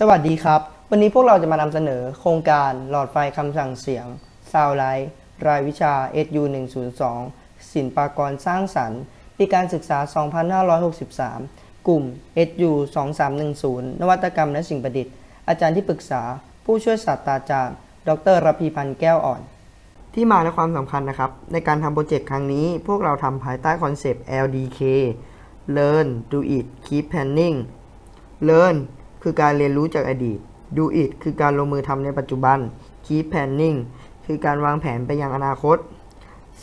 สวัสดีครับ วันนี้พวกเราจะมานำเสนอโครงการหลอดไฟคำสั่งเสียงซาวไลท์รายวิชา SU 102ศิลปากรสร้างสรรค์ ปีการศึกษา 2563 กลุ่ม SU 2310 นวัตกรรมและสิ่งประดิษฐ์ อาจารย์ที่ปรึกษา ผู้ช่วยศาสตราจารย์ ดรรพีพันธ์แก้วอ่อน ที่มาและความสำคัญนะครับ ในการทำโปรเจกต์ครั้งนี้ พวกเราทำภายใต้คอนเซปต์ LDK Learn Do It Keep Planning Learn คือการเรียนรู้จากอดีต Do It คือการลงมือทำในปัจจุบัน Keep Planning คือการวางแผนไปยังอนาคต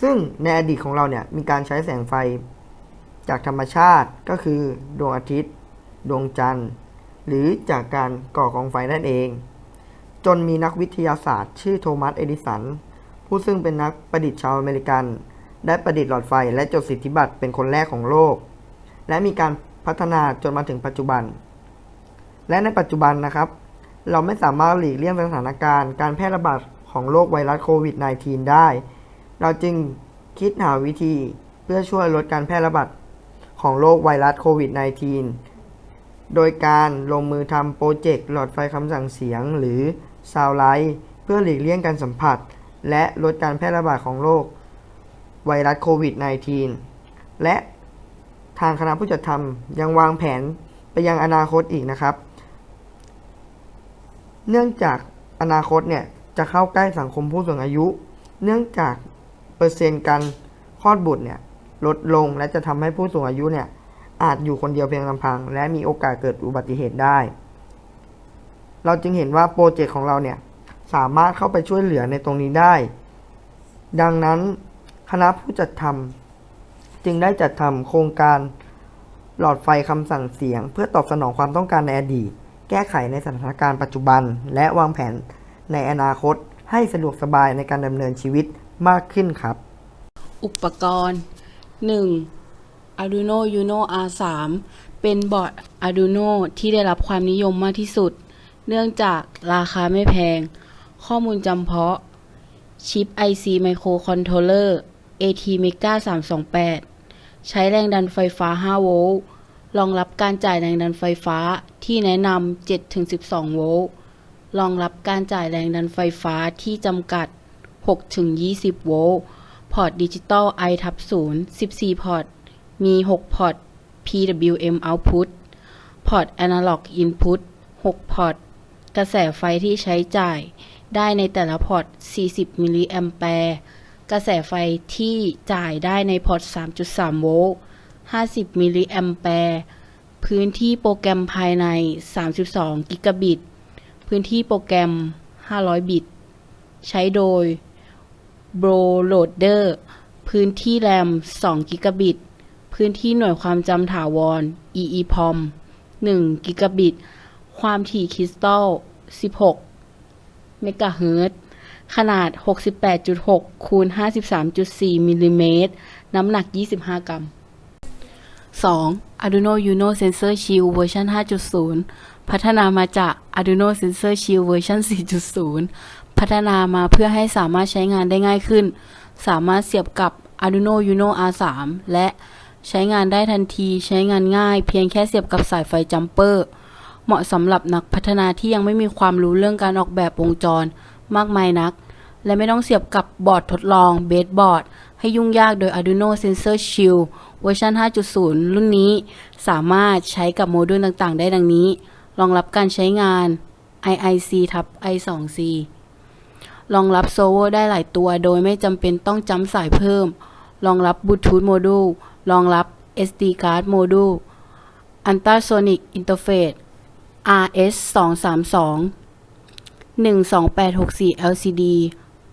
ซึ่งในอดีตของเราเนี่ยมีการใช้แสงไฟจากธรรมชาติก็คือดวงอาทิตย์ ดวงจันทร์ หรือจากการก่อกองไฟนั่นเอง จนมีนักวิทยาศาสตร์ ชื่อโทมัส เอดิสัน ผู้ซึ่งเป็นนักประดิษฐ์ชาวอเมริกัน ได้ประดิษฐ์หลอดไฟและจดสิทธิบัตรเป็นคนแรกของโลก และมีการพัฒนาจนมาถึงปัจจุบัน และในปัจจุบันนะครับ เราไม่สามารถหลีกเลี่ยงสถานการณ์ การแพร่ระบาดของโรคไวรัสโควิด -19 ได้ เราจึงคิดหาวิธีเพื่อช่วยลดการแพร่ระบาดของโรคไวรัสโควิด -19 โดยการลงมือทำโปรเจกต์หลอดไฟคำสั่งเสียงหรือซาวไลท์เพื่อหลีกเลี่ยงการสัมผัส และลดการแพร่ระบาดของโรคไวรัสโควิด -19 และทางคณะผู้จัดทำยังวางแผนไปยังอนาคตอีกนะครับ เนื่องจากอนาคตเนี่ยจะเข้าใกล้สังคมผู้สูงอายุ เนื่องจากเปอร์เซ็นต์การคลอดบุตรเนี่ยลดลงและจะทำให้ผู้สูงอายุเนี่ยอาจอยู่คนเดียวเพียงลำพัง และมีโอกาสเกิดอุบัติเหตุได้ เราจึงเห็นว่าโปรเจกต์ของเราเนี่ยสามารถเข้าไปช่วยเหลือในตรงนี้ได้ ดังนั้นคณะผู้จัดทำจึงได้จัดทำโครงการหลอดไฟคำสั่งเสียง เพื่อตอบสนองความต้องการในอดีต แก้ไขในสถานการณ์ปัจจุบัน และวางแผนในอนาคตให้สะดวกสบายในการดำเนินชีวิตมากขึ้นครับ อุปกรณ์ 1. Arduino Uno R3 เป็นบอร์ด Arduino ที่ได้รับความนิยมมากที่สุด เนื่องจากราคาไม่แพง ข้อมูลจำเพาะ ชิป IC Microcontroller ATmega 328 ใช้แรงดันไฟฟ้า 5 โวลต์ รองรับการจ่ายแรงดันไฟฟ้าที่แนะนำ 7-12 โวลต์ รองรับการจ่ายแรงดันไฟฟ้าที่จำกัด 6-20 โวลต์ พอร์ตดิจิตอล i ทับ0 14 พอร์ต มี 6 พอร์ต PWM output พอร์ต Analog input 6 พอร์ต กระแสไฟที่ใช้จ่าย ได้ในแต่ละพอร์ต 40 มิลลิแอมแปร์ กระแสไฟที่จ่ายได้ในพอร์ต 3.3 โวลต์ 50 มิลลิแอมแปร์ พื้นที่โปรแกรมภายใน 32 กิกะบิต พื้นที่โปรแกรม 500 บิต ใช้โดย b r o Loader พื้นที่แรม 2 กิกะบิต พื้นที่หน่วยความจำถาวร EEPROM 1 กิกะบิต ความถี่คริสตัล 16 เมกะเฮิรตซ์ขนาด 68.6 คูณ 53.4 มิลลิเมตร น้ำหนัก 25 กรัม 2. Arduino Uno Sensor Shield เวอร์ชัน5.0 พัฒนามาจาก Arduino Sensor Shield เวอร์ชัน4.0 พัฒนามาเพื่อให้สามารถใช้งานได้ง่ายขึ้น สามารถเสียบกับ Arduino Uno R3 และใช้งานได้ทันทีใช้งานง่าย เพียงแค่เสียบกับสายไฟจัมเปอร์ เหมาะสำหรับนักพัฒนาที่ยังไม่มีความรู้เรื่องการออกแบบวงจร มากมายนัก และไม่ต้องเสียบกับบอร์ดทดลองเบสบอร์ด ให้ยุ่งยากโดย Arduino Sensor Shield เวอร์ชัน 5.0 รุ่นนี้ สามารถใช้กับโมดูลต่างๆ ได้ดังนี้ รองรับการใช้งาน IIC ทับ I2C รองรับโซเวอร์ได้หลายตัว โดยไม่จำเป็นต้องจำสายเพิ่ม รองรับบลูทูธโมดูล รองรับ SD card โมดูล Ultrasonic Interface RS 232 12864 LCD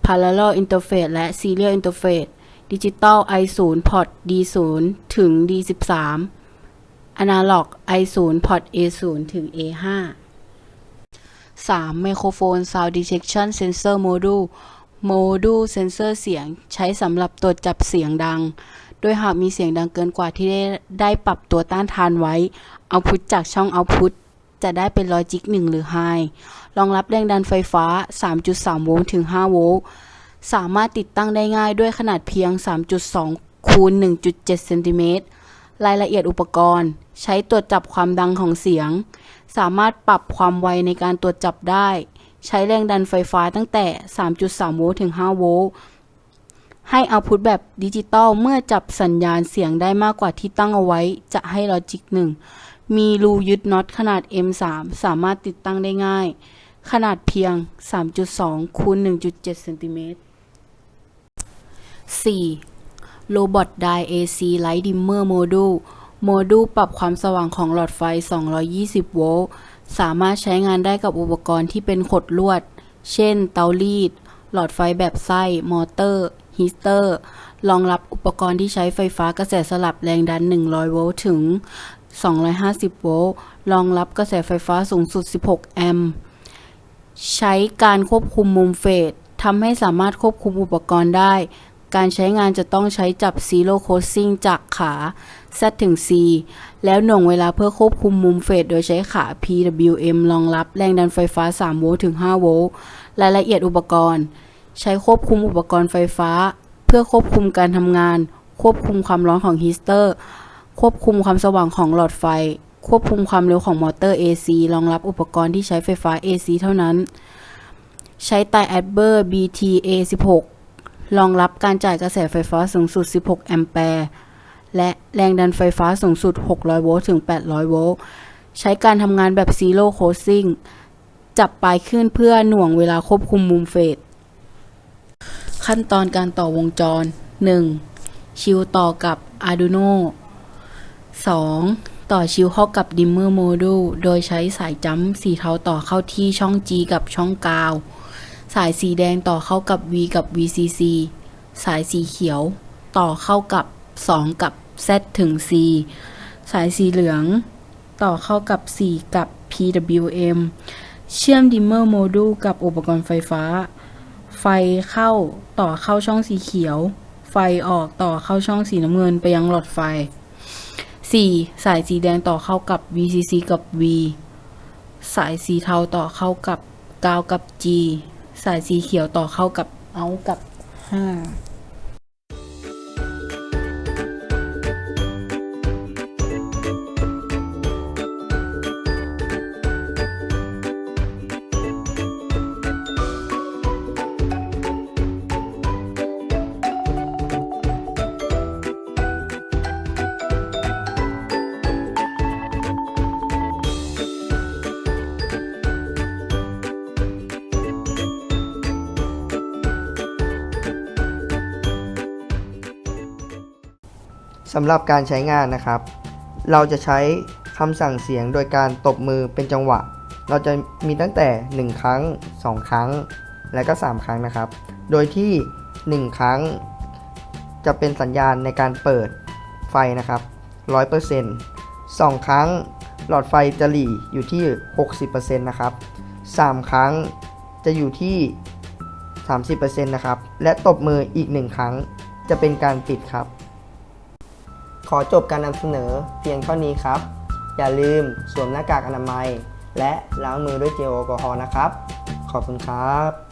Parallel Interface และ Serial Interface Digital I0 Port D0 ถึง D13 Analog I0 Port A0 ถึง A5 3. Microphone Sound Detection Sensor Module โมดูลเซนเซอร์เสียงใช้สำหรับตรวจจับเสียงดัง โดยหากมีเสียงดังเกินกว่าที่ได้ได้ปรับตัวต้านทานไว้ เอาพุทจากช่องเอาพุทจะได้เป็นลอจิก 1 หรือ High รองรับแรงดันไฟฟ้า 3.3 โวลต์ถึง 5 โวลต์ สามารถติดตั้งได้ง่ายด้วยขนาดเพียง 3.2 คูณ 1.7 เซนติเมตร รายละเอียดอุปกรณ์ ใช้ตรวจจับความดังของเสียง สามารถปรับความไวในการตรวจจับได้ ใช้แรงดันไฟฟ้าตั้งแต่ 3.3 โวลต์ถึง 5 โวลต์ ให้เอาพุทแบบดิจิตอลเมื่อจับสัญญาณเสียงได้มากกว่าที่ตั้งเอาไว้ จะให้ลอจิก 1 มีรูยึดน็อตขนาด M3 สามารถติดตั้งได้ง่าย ขนาดเพียง 3.2 คูณ 1.7 เซนติเมตร 4. โรบอทได AC Light Dimmer Module โมดูลปรับความสว่างของหลอดไฟ 220 โวลต์ สามารถใช้งานได้กับอุปกรณ์ที่เป็นขดลวด เช่น เตารีด หลอดไฟแบบไส้ มอเตอร์ฮีสเตอร์ รองรับอุปกรณ์ที่ใช้ไฟฟ้ากระแสสลับแรงดัน 100 โวลต์ถึง 250 โวลต์ รองรับกระแสไฟฟ้าสูงสุด 16 แอมป์ ใช้การควบคุมมุมเฟสทำให้สามารถควบคุมอุปกรณ์ได้ การใช้งานจะต้องใช้จับ Zero Crossing จากขา Z ถึง C แล้วหน่วงเวลาเพื่อควบคุมมุมเฟสโดยใช้ขา PWM รองรับแรงดันไฟฟ้า 3 โวลต์ถึง 5 โวลต์รายละเอียดอุปกรณ์ ใช้ควบคุมอุปกรณ์ไฟฟ้า เพื่อควบคุมการทำงาน ควบคุมความร้อนของฮีสเตอร์ ควบคุมความสว่างของหลอดไฟ ควบคุมความเร็วของมอเตอร์ AC รองรับอุปกรณ์ที่ใช้ไฟฟ้า AC เท่านั้น ใช้ไตแอดเบอร์ BTA16 รองรับการจ่ายกระแสไฟฟ้าสูงสุด 16 แอมแปร์ และแรงดันไฟฟ้าสูงสุด 600 โวลต์ถึง 800 โวลต์ ใช้การทำงานแบบ Zero Crossing จับปลายขึ้นเพื่อหน่วงเวลาควบคุมมุมเฟส ขั้นตอนการต่อวงจร 1. ชิวต่อกับ Arduino 2. ต่อชิวเข้ากับ Dimmer Module โดยใช้สายจัมป์สีเทาต่อเข้าที่ช่อง G กับช่องกาว สายสีแดงต่อเข้ากับ V กับ VCC สายสีเขียวต่อเข้ากับ 2 กับ Z ถึง C สายสีเหลืองต่อเข้ากับ 4 กับ PWM เชื่อม Dimmer Module กับอุปกรณ์ไฟฟ้า ไฟเข้าต่อเข้าช่องสีเขียว ไฟออกต่อเข้าช่องสีน้ำเงินไปยังหลอดไฟ 4. สายสีแดงต่อเข้ากับ VCC กับ V สายสีเทาต่อเข้ากับกาวกับ G สายสีเขียวต่อเข้ากับเอากับห้า สำหรับการใช้งานนะครับ เราจะใช้คำสั่งเสียงโดยการตบมือเป็นจังหวะ เราจะมีตั้งแต่ 1 ครั้ง 2 ครั้ง และก็ 3 ครั้งนะครับ โดยที่ 1 ครั้ง จะเป็นสัญญาณในการเปิดไฟนะครับ 100% 2 ครั้ง หลอดไฟจะหลีอยู่ที่ 60%นะครับ 3 ครั้งจะอยู่ที่ 30%นะครับ และตบมืออีก 1 ครั้งจะเป็นการปิดครับ ขอจบการนำเสนอเพียงเท่านี้ครับ อย่าลืมสวมหน้ากากอนามัย และล้างมือด้วยเจลแอลกอฮอล์นะครับ ขอบคุณครับ